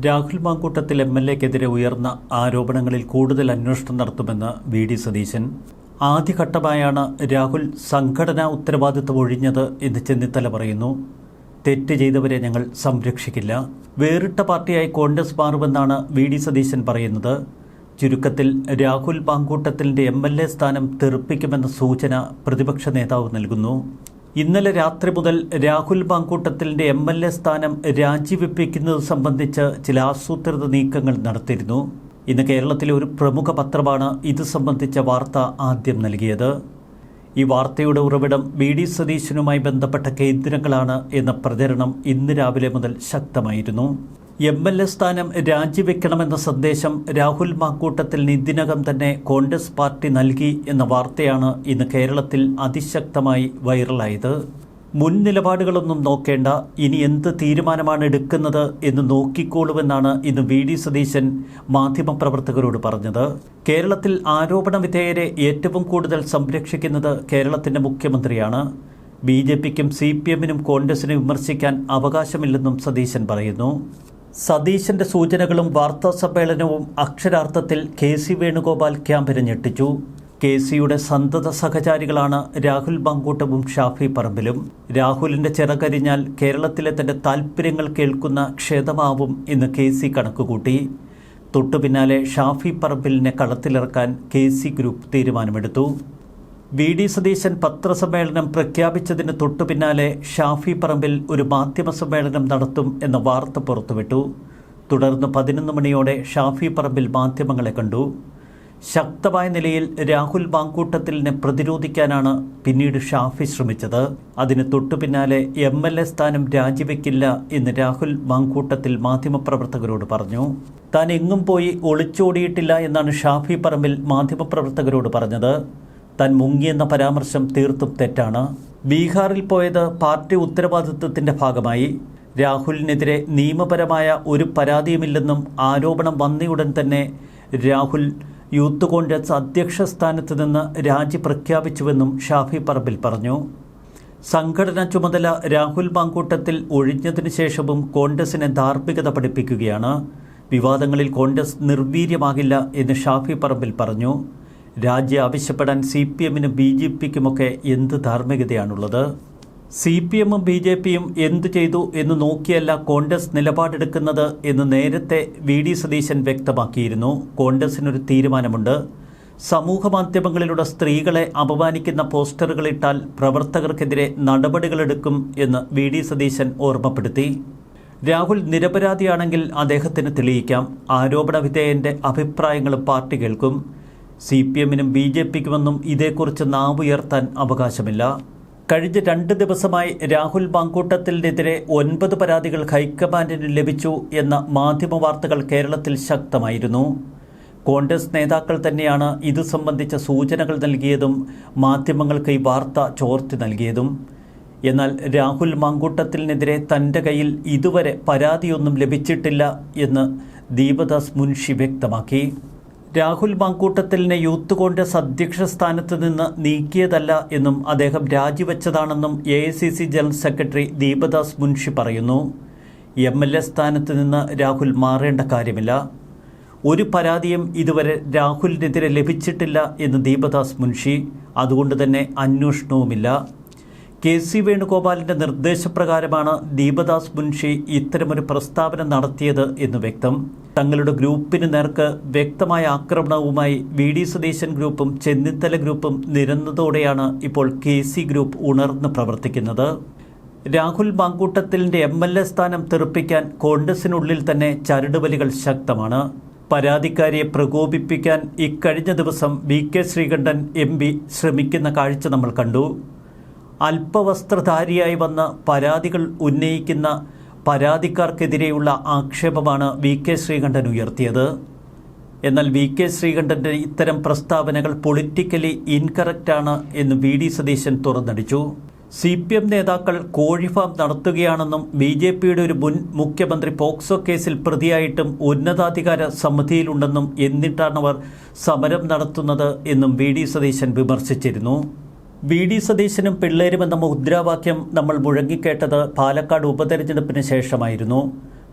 Rahul Mamkootathil M L എക്കെതിരെ ഉയർന്ന ആരോപണങ്ങളിൽ കൂടുതൽ അന്വേഷണം നടത്തുമെന്ന് വി ഡി സതീശൻ. ആദ്യഘട്ടമായാണ് രാഹുൽ സംഘടനാ ഉത്തരവാദിത്വം ഒഴിഞ്ഞത് എന്ന് ചെന്നിത്തല പറയുന്നു. തെറ്റ് ചെയ്തവരെ ഞങ്ങൾ സംരക്ഷിക്കില്ല. വേറിട്ട പാർട്ടിയായി കോൺഗ്രസ് മാറുമെന്നാണ് വി ഡി സതീശൻ പറയുന്നത്. ചുരുക്കത്തിൽ രാഹുൽ പാങ്കൂട്ടത്തിന്റെ എം എൽ എ സ്ഥാനം തെറിപ്പിക്കുമെന്ന സൂചന പ്രതിപക്ഷ നേതാവ് നൽകുന്നു. ഇന്നലെ രാത്രി മുതൽ രാഹുൽ പാങ്കൂട്ടത്തിന്റെ എം എൽ എ സ്ഥാനം രാജിവെപ്പിക്കുന്നത് സംബന്ധിച്ച് ചില ആസൂത്രിത നീക്കങ്ങൾ നടത്തിയിരുന്നു. ഇന്ന് കേരളത്തിലെ ഒരു പ്രമുഖ പത്രമാണ് ഇത് സംബന്ധിച്ച വാർത്ത ആദ്യം നൽകിയത്. ഈ വാർത്തയുടെ ഉറവിടം വി ഡി സതീശനുമായി ബന്ധപ്പെട്ട കേന്ദ്രങ്ങളാണ് എന്ന പ്രചരണം ഇന്ന് രാവിലെ മുതൽ ശക്തമായിരുന്നു. എം എൽ എ സ്ഥാനം രാജിവെക്കണമെന്ന സന്ദേശം രാഹുൽ മാക്കൂട്ടത്തിൽ ഇതിനകം തന്നെ കോൺഗ്രസ് പാർട്ടി നൽകി എന്ന വാർത്തയാണ് ഇന്ന് കേരളത്തിൽ അതിശക്തമായി വൈറലായത്. മുൻ നിലപാടുകളൊന്നും നോക്കേണ്ട ഇനി എന്ത് തീരുമാനമാണ് എടുക്കുന്നത് എന്ന് നോക്കിക്കോളുമെന്നാണ് ഇന്ന് വി ഡി സതീശൻ മാധ്യമപ്രവർത്തകരോട് പറഞ്ഞത്. കേരളത്തിൽ ആരോപണ വിധേയരെ ഏറ്റവും കൂടുതൽ സംരക്ഷിക്കുന്നത് കേരളത്തിന്റെ മുഖ്യമന്ത്രിയാണ്. ബി ജെ പിക്കും സി പി എമ്മിനും കോൺഗ്രസിനെ വിമർശിക്കാൻ അവകാശമില്ലെന്നും സതീശൻ പറയുന്നു. സതീശന്റെ സൂചനകളും വാർത്താ സമ്മേളനവും അക്ഷരാർത്ഥത്തിൽ കെ സി വേണുഗോപാൽ ക്യാമ്പിനെ ഞെട്ടിച്ചു. കെ സിയുടെ സന്തത സഹചാരികളാണ് രാഹുൽ മങ്കൂട്ടവും ഷാഫി പറമ്പിലും. രാഹുലിന്റെ ചിറകരിഞ്ഞാൽ കേരളത്തിലെ തന്റെ താൽപ്പര്യങ്ങൾ കേൾക്കുന്ന ക്ഷേതമാവും എന്ന് കെ സി കണക്കുകൂട്ടി. തൊട്ടുപിന്നാലെ ഷാഫി പറമ്പിലിനെ കളത്തിലിറക്കാൻ കെ സി ഗ്രൂപ്പ് തീരുമാനമെടുത്തു. വി ഡി സതീശൻ പത്രസമ്മേളനം പ്രഖ്യാപിച്ചതിന് തൊട്ടു പിന്നാലെ ഷാഫി പറമ്പിൽ ഒരു മാധ്യമ സമ്മേളനം നടത്തും എന്ന വാർത്ത പുറത്തുവിട്ടു. തുടർന്ന് പതിനൊന്ന് മണിയോടെ ഷാഫി പറമ്പിൽ മാധ്യമങ്ങളെ കണ്ടു. ശക്തമായ നിലയിൽ രാഹുൽ മാങ്കൂട്ടത്തിലിനെ പ്രതിരോധിക്കാനാണ് പിന്നീട് ഷാഫി ശ്രമിച്ചത്. അതിന് തൊട്ടു പിന്നാലെ എം എൽ എ സ്ഥാനം രാജിവെക്കില്ല എന്ന് രാഹുൽ മാങ്കൂട്ടത്തിൽ മാധ്യമപ്രവർത്തകരോട് പറഞ്ഞു. താൻ എങ്ങും പോയി ഒളിച്ചോടിയിട്ടില്ല എന്നാണ് ഷാഫി പറമ്പിൽ മാധ്യമപ്രവർത്തകരോട് പറഞ്ഞത്. താൻ മുങ്ങിയെന്ന പരാമർശം തീർത്തും തെറ്റാണ്. ബീഹാറിൽ പോയത് പാർട്ടി ഉത്തരവാദിത്വത്തിന്റെ ഭാഗമായി. രാഹുലിനെതിരെ നിയമപരമായ ഒരു പരാതിയുമില്ലെന്നും ആരോപണം വന്നയുടൻ തന്നെ രാഹുൽ യൂത്ത് കോൺഗ്രസ് അധ്യക്ഷ സ്ഥാനത്ത് നിന്ന് രാജി പ്രഖ്യാപിച്ചുവെന്നും ഷാഫി പറമ്പിൽ പറഞ്ഞു. സംഘടനാ ചുമതല രാഹുൽ മാങ്കൂട്ടത്തിൽ ഒഴിഞ്ഞതിനു ശേഷവും കോൺഗ്രസിനെ ധാർമ്മികത പഠിപ്പിക്കുകയാണ്. വിവാദങ്ങളിൽ കോൺഗ്രസ് നിർവീര്യമാകില്ല എന്ന് ഷാഫി പറമ്പിൽ പറഞ്ഞു. രാജ്യ ആവശ്യപ്പെടാൻ സി പി എമ്മിനും ബി ജെ പിക്കുമൊക്കെ എന്ത് ധാർമ്മികതയാണുള്ളത്? സി പി എമ്മും ബി ജെ പിയും എന്തു ചെയ്തു എന്ന് നോക്കിയല്ല കോൺഗ്രസ് നിലപാടെടുക്കുന്നത് എന്ന് നേരത്തെ വി ഡി സതീശൻ വ്യക്തമാക്കിയിരുന്നു. കോൺഗ്രസിനൊരു തീരുമാനമുണ്ട്. സമൂഹ മാധ്യമങ്ങളിലൂടെ സ്ത്രീകളെ അപമാനിക്കുന്ന പോസ്റ്ററുകളിട്ടാൽ പ്രവർത്തകർക്കെതിരെ നടപടികളെടുക്കും എന്ന് വി ഡി സതീശൻ ഓർമ്മപ്പെടുത്തി. രാഹുൽ നിരപരാധിയാണെങ്കിൽ അദ്ദേഹത്തിന് തെളിയിക്കാം. ആരോപണ വിധേയന്റെ അഭിപ്രായങ്ങളും പാർട്ടി കേൾക്കും. സി പി എമ്മിനും ബി ജെ പിക്കുമെന്നും ഇതേക്കുറിച്ച് നാവുയർത്താൻ അവകാശമില്ല. കഴിഞ്ഞ രണ്ട് ദിവസമായി രാഹുൽ മാങ്കൂട്ടത്തിനെതിരെ ഒൻപത് പരാതികൾ ഹൈക്കമാൻഡിന് ലഭിച്ചു എന്ന മാധ്യമ വാർത്തകൾ കേരളത്തിൽ ശക്തമായിരുന്നു. കോൺഗ്രസ് നേതാക്കൾ തന്നെയാണ് ഇത് സംബന്ധിച്ച സൂചനകൾ നൽകിയതും മാധ്യമങ്ങൾക്ക് ഈ വാർത്ത ചോർത്തി നൽകിയതും. എന്നാൽ രാഹുൽ മാങ്കൂട്ടത്തിനെതിരെ തന്റെ കയ്യിൽ ഇതുവരെ പരാതിയൊന്നും ലഭിച്ചിട്ടില്ല എന്ന് ദീപദാസ് മുൻഷി വ്യക്തമാക്കി. രാഹുൽ മാങ്കൂട്ടത്തലിനെ യൂത്ത് കോൺഗ്രസ് അധ്യക്ഷ സ്ഥാനത്ത് നിന്ന് നീക്കിയതല്ല എന്നും അദ്ദേഹം രാജിവെച്ചതാണെന്നും A general secretary Deepadas Munshi പറയുന്നു. എം എൽ എ സ്ഥാനത്ത് നിന്ന് രാഹുൽ മാറേണ്ട കാര്യമില്ല. ഒരു പരാതിയും ഇതുവരെ രാഹുലിനെതിരെ ലഭിച്ചിട്ടില്ല എന്ന് ദീപദാസ് മുൻഷി. അതുകൊണ്ട് തന്നെ അന്വേഷണവുമില്ല. കെ സി വേണുഗോപാലിന്റെ നിർദ്ദേശപ്രകാരമാണ് ദീപദാസ് മുൻഷി ഇത്തരമൊരു പ്രസ്താവന നടത്തിയത് എന്ന് വ്യക്തം. തങ്ങളുടെ ഗ്രൂപ്പിന് നേർക്ക് വ്യക്തമായ ആക്രമണവുമായി വി ഡി സതീശൻ ഗ്രൂപ്പും ചെന്നിത്തല ഗ്രൂപ്പും നിരന്നതോടെയാണ് ഇപ്പോൾ കെ സി ഗ്രൂപ്പ് ഉണർന്ന് പ്രവർത്തിക്കുന്നത്. രാഹുൽ മാങ്കൂട്ടത്തിലിന്റെ എം എൽ എ സ്ഥാനം തെറിപ്പിക്കാൻ കോൺഗ്രസിനുള്ളിൽ തന്നെ ചരടുവലികൾ ശക്തമാണ്. പരാതിക്കാരിയെ പ്രകോപിപ്പിക്കാൻ ഇക്കഴിഞ്ഞ ദിവസം വി കെ ശ്രീകണ്ഠൻ എം ശ്രമിക്കുന്ന കാഴ്ച നമ്മൾ കണ്ടു. അല്പവസ്ത്രധാരിയായി വന്ന് പരാതികൾ ഉന്നയിക്കുന്ന പരാതിക്കാർക്കെതിരെയുള്ള ആക്ഷേപമാണ് വി കെ ശ്രീകണ്ഠൻ ഉയർത്തിയത്. എന്നാൽ വി കെ ശ്രീകണ്ഠന്റെ ഇത്തരം പ്രസ്താവനകൾ പൊളിറ്റിക്കലി ഇൻകറക്റ്റാണ് എന്ന് വി ഡി സതീശൻ തുറന്നടിച്ചു. സി പി എം നേതാക്കൾ കോഴിഫാം നടത്തുകയാണെന്നും ബി ജെ പിയുടെ ഒരു മുൻ മുഖ്യമന്ത്രി പോക്സോ കേസിൽ പ്രതിയായിട്ടും ഉന്നതാധികാര സമിതിയിലുണ്ടെന്നും എന്നിട്ടാണ് അവർ സമരം നടത്തുന്നത് എന്നും വി ഡി സതീശൻ വിമർശിച്ചിരുന്നു. വി ഡി സതീശനും പിള്ളേരും എന്ന മുദ്രാവാക്യം നമ്മൾ മുഴങ്ങിക്കേട്ടത് പാലക്കാട് ഉപതെരഞ്ഞെടുപ്പിന് ശേഷമായിരുന്നു.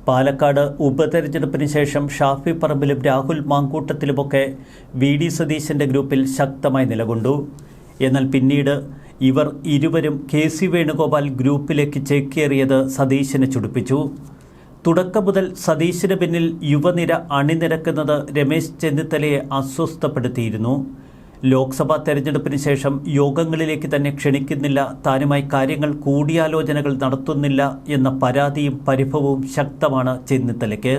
പാലക്കാട് ഉപതെരഞ്ഞെടുപ്പിന് ശേഷം ഷാഫി പറമ്പിലും രാഹുൽ മാങ്കൂട്ടത്തിലുമൊക്കെ വി ഡി സതീശന്റെ ഗ്രൂപ്പിൽ ശക്തമായി നിലകൊണ്ടു. എന്നാൽ പിന്നീട് ഇവർ ഇരുവരും കെ സി വേണുഗോപാൽ ഗ്രൂപ്പിലേക്ക് ചേക്കേറിയത് സതീശനെ ചുടിപ്പിച്ചു. തുടക്കം മുതൽ സതീശിന് പിന്നിൽ യുവനിര അണിനിരക്കുന്നത് രമേശ് ചെന്നിത്തലയെ അസ്വസ്ഥപ്പെടുത്തിയിരുന്നു. ലോക്സഭാ തെരഞ്ഞെടുപ്പിന് ശേഷം യോഗങ്ങളിലേക്ക് തന്നെ ക്ഷണിക്കുന്നില്ല. താനുമായി കാര്യങ്ങൾ കൂടിയാലോചനകൾ നടത്തുന്നില്ല എന്ന പരാതിയും പരിഭവവും ശക്തമാണ് ചെന്നിത്തലയ്ക്ക്.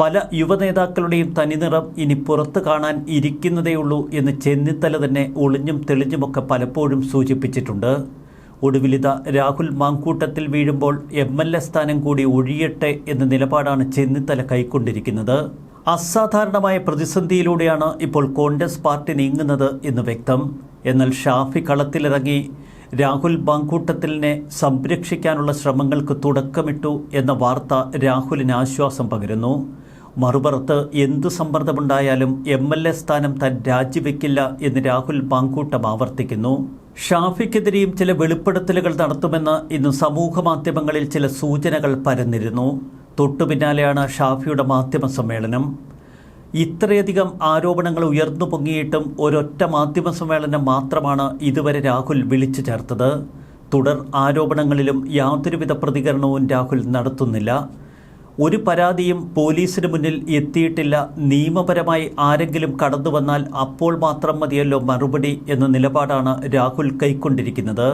പല യുവനേതാക്കളുടെയും തനിനിറം ഇനി പുറത്തു കാണാൻ ഇരിക്കുന്നതേയുള്ളൂ എന്ന് ചെന്നിത്തല തന്നെ ഒളിഞ്ഞും തെളിഞ്ഞുമൊക്കെ പലപ്പോഴും സൂചിപ്പിച്ചിട്ടുണ്ട്. ഒടുവിലിത രാഹുൽ മാങ്കൂട്ടത്തിൽ വീഴുമ്പോൾ എം എൽ എ സ്ഥാനം കൂടി ഒഴിയട്ടെ എന്ന നിലപാടാണ് ചെന്നിത്തല കൈക്കൊണ്ടിരിക്കുന്നത്. അസാധാരണമായ പ്രതിസന്ധിയിലൂടെയാണ് ഇപ്പോൾ കോൺഗ്രസ് പാർട്ടി നീങ്ങുന്നത് എന്ന് വ്യക്തം. എന്നാൽ ഷാഫി കളത്തിലിറങ്ങി രാഹുൽ ബാങ്കൂട്ടത്തിലിനെ സംരക്ഷിക്കാനുള്ള ശ്രമങ്ങൾക്ക് തുടക്കമിട്ടു എന്ന വാർത്ത രാഹുലിന് ആശ്വാസം പകരുന്നു. മറുപുറത്ത് എന്തു സമ്മർദ്ദമുണ്ടായാലും എം എൽ എ സ്ഥാനം താൻ രാജിവെക്കില്ല എന്ന് രാഹുൽ ബാങ്കൂട്ടം ആവർത്തിക്കുന്നു. ഷാഫിക്കെതിരെയും ചില വെളിപ്പെടുത്തലുകൾ നടത്തുമെന്ന് ഇന്ന് സമൂഹ മാധ്യമങ്ങളിൽ ചില സൂചനകൾ പരന്നിരുന്നു. തൊട്ടു പിന്നാലെയാണ് ഷാഫിയുടെ മാധ്യമ സമ്മേളനം. ഇത്രയധികം ആരോപണങ്ങൾ ഉയർന്നു പൊങ്ങിയിട്ടും ഒരൊറ്റ മാധ്യമ സമ്മേളനം മാത്രമാണ് ഇതുവരെ രാഹുൽ വിളിച്ചു ചേർത്തത്. തുടർ ആരോപണങ്ങളിലും യാതൊരുവിധ പ്രതികരണവും രാഹുൽ നടത്തുന്നില്ല. ഒരു പരാതിയും പോലീസിന് മുന്നിൽ എത്തിയിട്ടില്ല. നിയമപരമായി ആരെങ്കിലും കടന്നു വന്നാൽ അപ്പോൾ മാത്രം മതിയല്ലോ മറുപടി എന്ന നിലപാടാണ് രാഹുൽ കൈക്കൊണ്ടിരിക്കുന്നത്.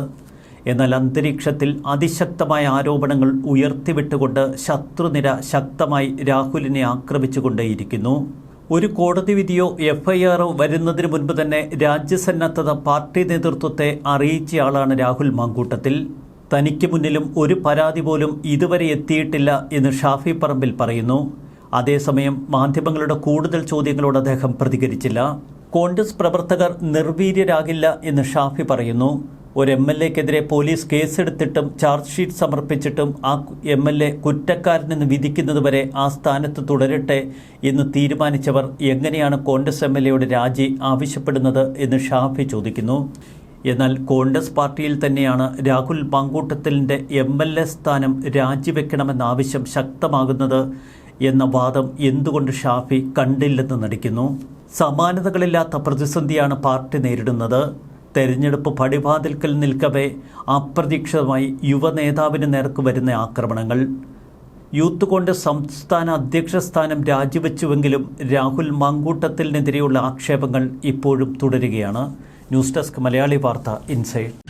എന്നാൽ അന്തരീക്ഷത്തിൽ അതിശക്തമായ ആരോപണങ്ങൾ ഉയർത്തിവിട്ടുകൊണ്ട് ശത്രുനിര ശക്തമായി രാഹുലിനെ ആക്രമിച്ചുകൊണ്ടേയിരിക്കുന്നു. ഒരു കോടതി വിധിയോ എഫ്ഐആറോ വരുന്നതിന് മുൻപ് തന്നെ രാജ്യസന്നദ്ധത പാർട്ടി നേതൃത്വത്തെ അറിയിച്ചയാളാണ് രാഹുൽ മാങ്കൂട്ടത്തിൽ. തനിക്ക് മുന്നിലും ഒരു പരാതി പോലും ഇതുവരെ എത്തിയിട്ടില്ല എന്ന് ഷാഫി പറമ്പിൽ പറയുന്നു. അതേസമയം മാധ്യമങ്ങളുടെ കൂടുതൽ ചോദ്യങ്ങളോട് അദ്ദേഹം പ്രതികരിച്ചില്ല. കോൺഗ്രസ് പ്രവർത്തകർ നിർവീര്യരാകില്ല എന്ന് ഷാഫി പറയുന്നു. ഒരു എം എൽ എക്കെതിരെ പോലീസ് കേസെടുത്തിട്ടും ചാർജ് ഷീറ്റ് സമർപ്പിച്ചിട്ടും ആ എം എൽ എ കുറ്റക്കാരനെന്ന് വിധിക്കുന്നതുവരെ ആ സ്ഥാനത്ത് തുടരട്ടെ എന്ന് തീരുമാനിച്ചവർ എങ്ങനെയാണ് കോൺഗ്രസ് എം എൽ എയുടെ രാജി ആവശ്യപ്പെടുന്നത് എന്ന് ഷാഫി ചോദിക്കുന്നു. എന്നാൽ കോൺഗ്രസ് പാർട്ടിയിൽ തന്നെയാണ് രാഹുൽ മാങ്കൂട്ടത്തിലിന്റെ എം എൽ എ സ്ഥാനം രാജിവെക്കണമെന്ന ആവശ്യം ശക്തമാകുന്നത് എന്ന വാദം എന്തുകൊണ്ട് ഷാഫി കണ്ടില്ലെന്ന് നടിക്കുന്നു. സമാനതകളില്ലാത്ത പ്രതിസന്ധിയാണ് പാർട്ടി നേരിടുന്നത്. തെരഞ്ഞെടുപ്പ് പടിവാതിൽക്കൽ നിൽക്കവേ അപ്രതീക്ഷിതമായി യുവ നേതാവിന് നേർക്ക് വരുന്ന ആക്രമണങ്ങൾ. യൂത്ത് കോൺഗ്രസ് സംസ്ഥാന അധ്യക്ഷ സ്ഥാനം രാജിവെച്ചുവെങ്കിലും രാഹുൽ മാങ്കൂട്ടത്തിനെതിരെയുള്ള ആക്ഷേപങ്ങൾ ഇപ്പോഴും തുടരുകയാണ്. ന്യൂസ് ഡെസ്ക് മലയാളി വാർത്ത ഇൻസൈഡ്.